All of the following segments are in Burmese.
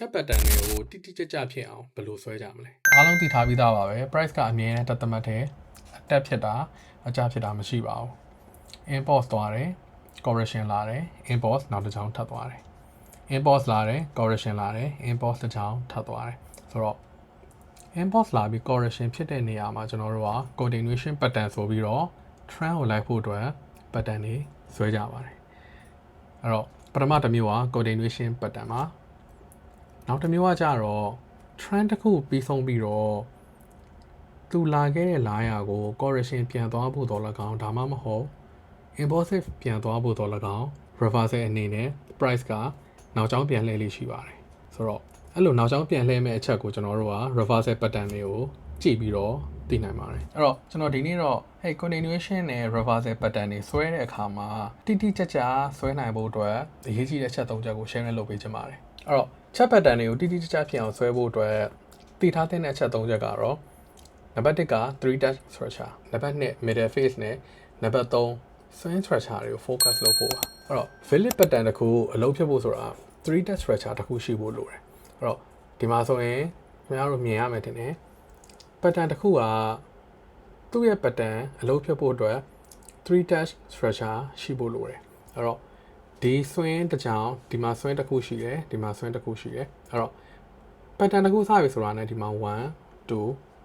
ချက်ပတ်တန်တွေကိုတိတိကျကျဖြစ်အောင်ဘယ်လိုဆွဲကြမလဲအားလုံးသိထားပြီးသားပါပဲ price ကအမြဲတမ်းတက်သမတ်တယ်အတက်ဖြစ်တာအကျဖြစ်တာမရှိပါဘူး import သွားတယ် correction လာတယ် import နောက်တစ်ချောင်းထပ်သွားတယ် import လာတယ် correction လာတယ် import တစ်ချောင်းထပ်သွားတယ်ဆိုတော့ import လာပြီး correction ဖြစ်တဲ့နေရာမှာကျွန်တော်တို့က continuation pattern ဆိုပြီးတော့ trend ကိုလိုက်ဖို့အတွက် pattern တွေဆွဲကြပါတယ်အဲ့တော့ပထမတစ်မျိုးက continuation pattern ပါ နောက်တစ်မျိုးကကြတော့ trend တစ်ခုပြီးဆုံးပြီးတော့သူလာခဲ့တဲ့လာရာကို correction ပြန်သွားဖို့တော့၎င်းဒါမှမဟုတ် impulsive ပြန်သွားဖို့တော့၎င်း reversal အနေနဲ့ price ကနောက်ကျောင်းပြန်လှည့်လေးရှိပါတယ်ဆိုတော့အဲ့လိုနောက်ကျောင်းပြန်လှည့်မဲ့အချက်ကိုကျွန်တော်တို့က reversal pattern တွေကိုကြည့်ပြီးတော့သိနိုင်ပါတယ်အဲ့တော့ကျွန်တော်ဒီနေ့တော့ hey continuation နဲ့ reversal pattern တွေဆွဲတဲ့အခါမှာတိတိကျကျဆွဲနိုင်ဖို့အတွက်အရေးကြီးတဲ့ချက်၃ချက်ကို share လုပ်ပေးချင်ပါတယ်အဲ့တော့ ချက် pattern တွေကိုတိတိကျကျဖြစ်အောင်ဆွဲဖို့အတွက်သိထားတဲ့အချက်၃ချက်ကတော့နံပါတ်1က3 dash structure နံပါတ်2 middle phase နဲ့နံပါတ်3 swing structure တွေကို focus လုပ်ဖို့ပါအဲ့တော့ valid pattern တစ်ခုအလုပ်ဖြစ်ဖို့ဆိုတာ3 dash structure တစ်ခုရှိဖို့လိုတယ်အဲ့တော့ဒီမှာဆိုရင်ခင်ဗျားတို့မြင်ရမယ်တင်တယ် pattern တစ်ခုကသူ့ရဲ့ pattern အလုပ်ဖြစ်ဖို့အတွက်3 dash structure ရှိဖို့လိုတယ်အဲ့တော့ ဒီ swing တစ်ကြောင်ဒီမှာ swing တစ်ခုရှိတယ်ဒီမှာ swing တစ်ခုရှိတယ်အဲ့တော့ pattern တစ်ခုစပြီဆိုတာနဲ့ဒီမှာ1 2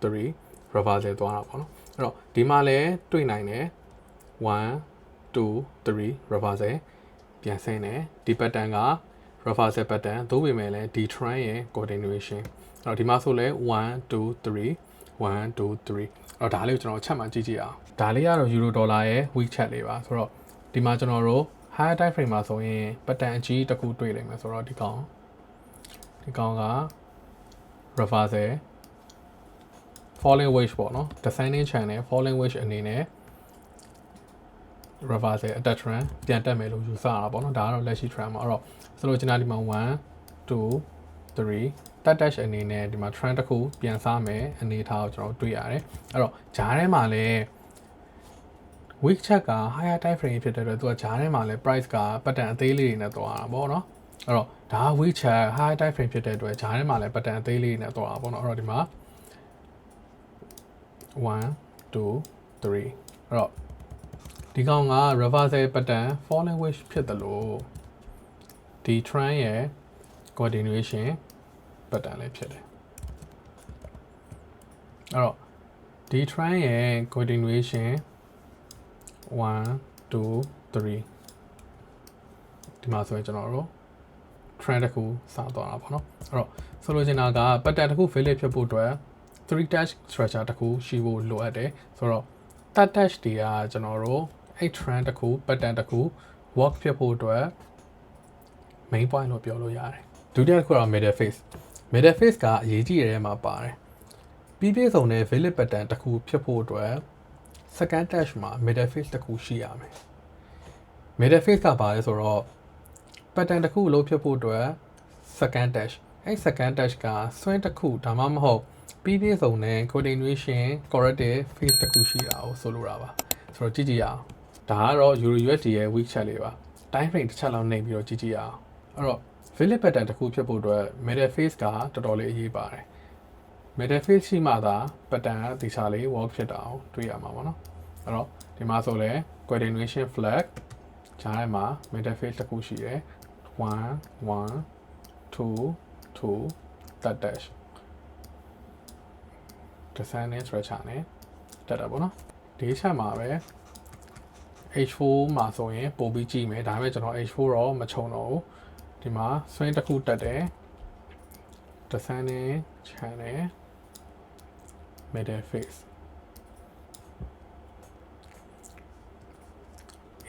3 reversal သွားတာပေါ့နော်အဲ့တော့ဒီမှာလည်းတွေ့နိုင်တယ်1 2 3 reversal ပြန်ဆင်းတယ်ဒီ pattern က reversal pattern သို့ပေမဲ့လည်းဒီ trend ရဲ့ continuation အဲ့တော့ဒီမှာဆိုလဲ1 2 3 1 2 3အဲ့တော့ဒါလေးကိုကျွန်တော်ချက်မှကြည့်ကြည့်အောင်ဒါလေးကတော့ euro dollar ရဲ့ week chart လေးပါဆိုတော့ဒီမှာကျွန်တော်တို့ higher time frame မှာဆိုရင် pattern အကြီးတစ်ခုတွေ့လိမ့်မယ်ဆိုတော့ဒီကောင်ဒီကောင်က reversal falling wedge ပေါ့နော် descending channel falling wedge အနေနဲ့ reversal attack trend ပြန်တက်မယ်လို့ယူဆတာပေါ့နော်ဒါကတော့လက်ရှိ trend မှာအဲ့တော့ဆိုလို့ကျွန်တော်ဒီမှာ1 2 3 tat dash အနေနဲ့ဒီမှာ trend တစ်ခုပြန်စားမယ်အနေထားကိုကျွန်တော်တွေ့ရတယ်အဲ့တော့ဂျားထဲမှာလည်း week check က higher time frame ဖြစ်တဲ့အတွက်သူကဂျားထဲမှာလည်း price က pattern အသေးလေးတွေနဲ့သွားတာပေါ့နော်အဲ့တော့ဒါ week check higher time frame ဖြစ်တဲ့အတွက်ဂျားထဲမှာလည်း pattern အသေးလေးတွေနဲ့သွားတာပေါ့နော်အဲ့တော့ဒီမှာ1 2 3အဲ့တော့ဒီကောင်က reversal pattern falling wedge ဖြစ်တယ်လို့ဒီ trend ရဲ့ continuation pattern လေးဖြစ်တယ်အဲ့တော့ဒီ trend ရဲ့ continuation 1 2 3ဒီမှာဆိုရင်ကျွန်တော်တို့ trend တစ်ခုစသွားတာပေါ့နော်အဲ့တော့ဆိုလိုချင်တာက pattern တစ်ခု valid ဖြစ်ဖို့အတွက်3 dash structure တစ်ခုရှိဖို့လိုအပ်တယ်ဆိုတော့ that dash တွေကကျွန်တော်တို့အဲ့ trend တစ်ခု pattern တစ်ခု work ဖြစ်ဖို့အတွက် main point လို့ပြောလို့ရတယ်ဒုတိယတစ်ခုကတော့ middle phase middle phase ကအရေးကြီးတဲ့မှာပါတယ်ပြီးပြည့်စုံတဲ့ valid pattern တစ်ခုဖြစ်ဖို့အတွက် second dash မှာ middle phase တစ်ခုရှိရမယ် middle phase ကပါလဲဆိုတော့ pattern တစ်ခုအလုပ်ဖြစ်ဖို့အတွက် second dash အဲ့ second dash က swing တစ်ခုဒါမှမဟုတ်ပြီးပြည့်စုံတဲ့ continuation corrective phase တစ်ခုရှိတာကိုဆိုလိုတာပါဆိုတော့ကြည့်ကြည့်ရအောင်ဒါကတော့ Euro USD ရဲ့ week chart လေးပါ time frame တစ်ချက်လောက်နှိပ်ပြီးတော့ကြည့်ကြည့်ရအောင်အဲ့တော့ valid pattern တစ်ခုဖြစ်ဖို့အတွက် middle phase ကတော်တော်လေးအရေးပါတယ် middle phase ရှိမှသာ pattern ကတေချာလေး work ဖြစ်တာကိုတွေ့ရမှာပေါ့နော်အဲ့တော့ဒီမှာဆိုလဲ continuation flag ဂျားထဲမှာ middle phase တစ်ခုရှိတယ်1 1 2 2 that dash descending structure နဲ့တက်တာပေါ့နော်ဒီချက်မှာပဲ H4 မှာဆိုရင်ပို့ပြီးကြည့်မယ်ဒါပေမဲ့ကျွန်တော် H4 တော့မခြုံတော့ဘူးဒီမှာ swing တစ်ခုတက်တယ် descending channel middle phase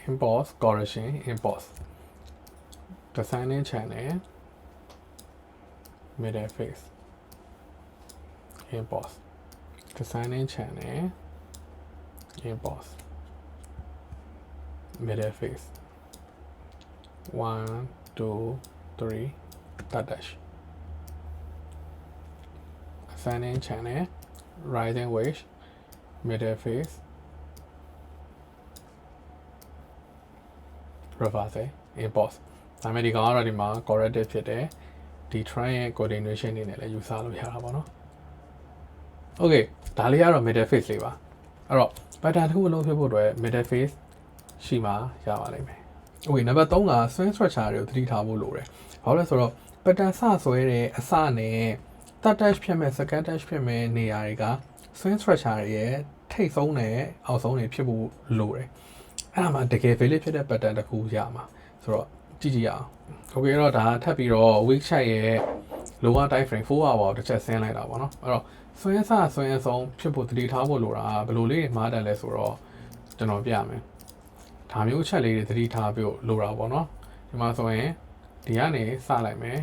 impulse correction impulse descending channel middle phase impulse descending channel impulse middle phase one two three that dash ascending channel rising wedge middle phase reverse impulse ဒါမဲ့ဒီကောင်ကတော့ဒီမှာ corrective ဖြစ်တယ်ဒီ try ရဲ့ coordination နေနဲ့လည်းယူဆလို့ရတာပေါ့နော် okay ဒါလေးကတော့ middle face လေးပါအဲ့တော့ pattern တစ်ခုအလုံးဖြစ်ဖို့အတွက် middle face ရှိမှရပါလိမ့်မယ် okay နံပါတ်3က swing structure တွေကိုသတိထားဖို့လိုတယ်ဘာလို့လဲဆိုတော့ pattern စဆွဲတဲ့အစနဲ့ third touch ဖြစ်မဲ့ second touch ဖြစ်မဲ့နေရာတွေက swing structure တွေရဲ့ထိတ်ဆုံးနဲ့အောက်ဆုံးတွေဖြစ်ဖို့လိုတယ်အဲ့ဒါမှတကယ် valid ဖြစ်တဲ့ pattern တစ်ခုရမှာဆိုတော့ကြည့်ကြည့်ရအောင် okay အဲ့တော့ဒါထပ်ပြီးတော့ week shot ရဲ့ lower time frame 4 hour တစ်ချက်ဆင်းလိုက်တာပေါ့နော်အဲ့တော့ဆွဲစဆွဲဆုံးဖြစ်ဖို့တတိထားဖို့လိုတာဘယ်လိုလေးမှားတယ်လဲဆိုတော့ကျွန်တော်ပြမယ်ဒါမျိုးအချက်လေးတွေတတိထားပြီးလိုတာပေါ့နော်ဒီမှာဆိုရင်ဒီကနေစလိုက်မယ်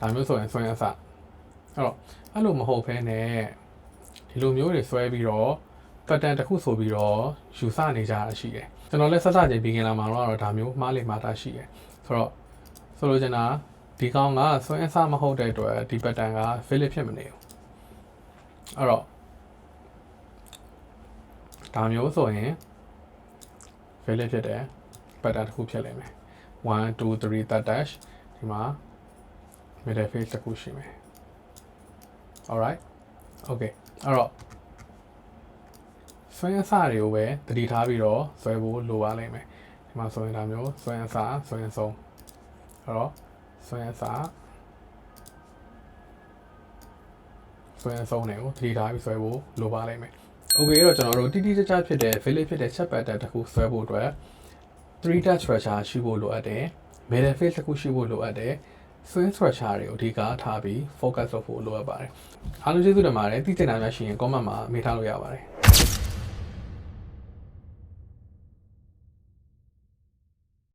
ဒါမျိုးဆိုရင်ဆွဲစ အဲ့တော့အဲ့လိုမဟုတ်ဘဲနဲ့ဒီလိုမျိုးတွေဆွဲပြီးတော့ pattern တစ်ခုဆိုပြီးတော့ယူဆနေကြတာရှိတယ်ကျွန်တော်လည်းဆက်စချင်းပြီးခင်လာမှာတော့ဒါမျိုးမှားလေမှားတာရှိတယ်ဆိုတော့ဆိုလိုချင်တာဒီကောင်ကဆွဲအစမဟုတ်တဲ့အတွက်ဒီ pattern က valid ဖြစ်မနေဘူးအဲ့တော့ဒါမျိုးဆိုရင် valid ဖြစ်တယ် pattern တစ်ခုဖြစ်လိမ့်မယ်1 2 3 third dash ဒီမှာ middle face တစ်ခုရှိမယ် alright okay အဲ့တော့ဆွဲအစတွေကိုပဲတတိထားပြီးတော့ဆွဲဖို့လိုပါလိမ့်မယ်ဒီမှာဆိုရင်ဒါမျိုးဆွဲအစဆွဲအဆုံးအဲ့တော့ဆွဲအစဆွဲအဆုံးတွေကိုတတိထားပြီးဆွဲဖို့လိုပါလိမ့်မယ် okay အဲ့တော့ကျွန်တော်တို့တိတိကျကျဖြစ်တဲ့ valid ဖြစ်တဲ့ chat pattern တစ်ခုဆွဲဖို့အတွက် three touch structure ရှိဖို့လိုအပ်တယ် middle face တစ်ခုရှိဖို့လိုအပ်တယ် swing structure တွေကိုအဓိကထားပြီး focus လုပ်ဖို့လိုအပ်ပါတယ်အားလုံးကျေးဇူးတင်ပါတယ်သိချင်တာများရှိရင် comment မှာမေးထားလို့ရပါတယ်